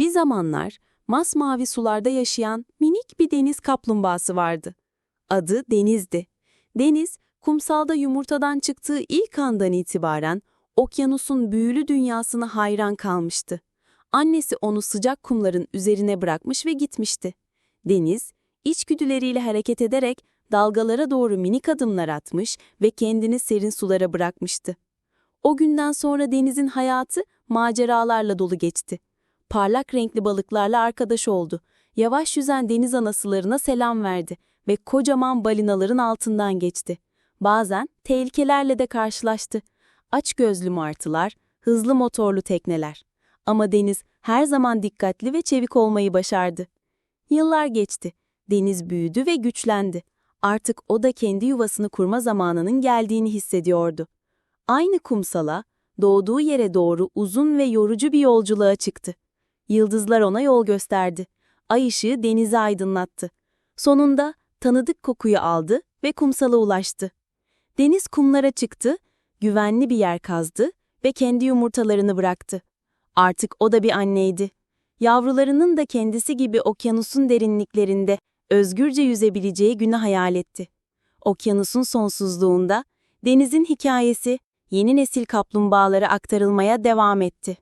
Bir zamanlar masmavi sularda yaşayan minik bir deniz kaplumbağası vardı. Adı Deniz'di. Deniz, kumsalda yumurtadan çıktığı ilk andan itibaren okyanusun büyülü dünyasına hayran kalmıştı. Annesi onu sıcak kumların üzerine bırakmış ve gitmişti. Deniz, içgüdüleriyle hareket ederek dalgalara doğru minik adımlar atmış ve kendini serin sulara bırakmıştı. O günden sonra denizin hayatı maceralarla dolu geçti. Parlak renkli balıklarla arkadaş oldu. Yavaş yüzen deniz anasılarına selam verdi ve kocaman balinaların altından geçti. Bazen tehlikelerle de karşılaştı. Aç gözlü martılar, hızlı motorlu tekneler. Ama deniz her zaman dikkatli ve çevik olmayı başardı. Yıllar geçti. Deniz büyüdü ve güçlendi. Artık o da kendi yuvasını kurma zamanının geldiğini hissediyordu. Aynı kumsala, doğduğu yere doğru uzun ve yorucu bir yolculuğa çıktı. Yıldızlar ona yol gösterdi. Ay ışığı denizi aydınlattı. Sonunda tanıdık kokuyu aldı ve kumsala ulaştı. Deniz kumlara çıktı, güvenli bir yer kazdı ve kendi yumurtalarını bıraktı. Artık o da bir anneydi. Yavrularının da kendisi gibi okyanusun derinliklerinde özgürce yüzebileceği günü hayal etti. Okyanusun sonsuzluğunda denizin hikayesi yeni nesil kaplumbağalara aktarılmaya devam etti.